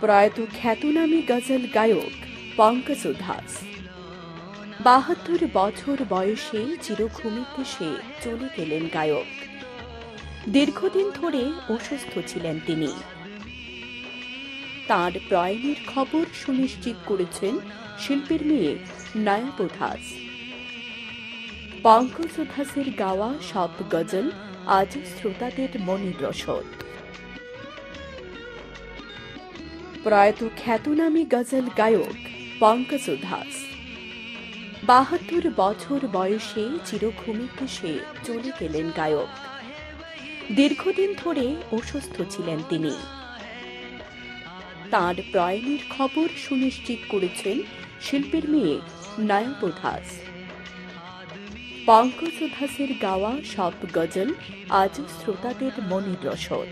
প্রয়াত খ্যাতনামী গজল গায়ক পঙ্কজ উধাস বাহাত্তর বছর বয়সে চিরঘুমিতে সে চলে গেলেন গায়ক। দীর্ঘদিন ধরে অসুস্থ ছিলেন তিনি। তার প্রয়াণের খবর সুনিশ্চিত করেছেন শিল্পীর মেয়ে নয়ব উধাস পঙ্কজ উধাসের গাওয়া সব গজল আজ শ্রোতাদের মনের রসদ। প্রয়াত খ্যাতনামী গজল গায়ক পঙ্কজ উধাস বাহাত্তর বছর বয়সে চিরঘুমিতে সে চলে গেলেন গায়ক। দীর্ঘদিন ধরে অসুস্থ ছিলেন তিনি। তার প্রয়াণের খবর সুনিশ্চিত করেছেন শিল্পীর মেয়ে নয়ব উধাস পঙ্কজ উধাসের গাওয়া সব গজল আজ শ্রোতাদের মনের রসদ।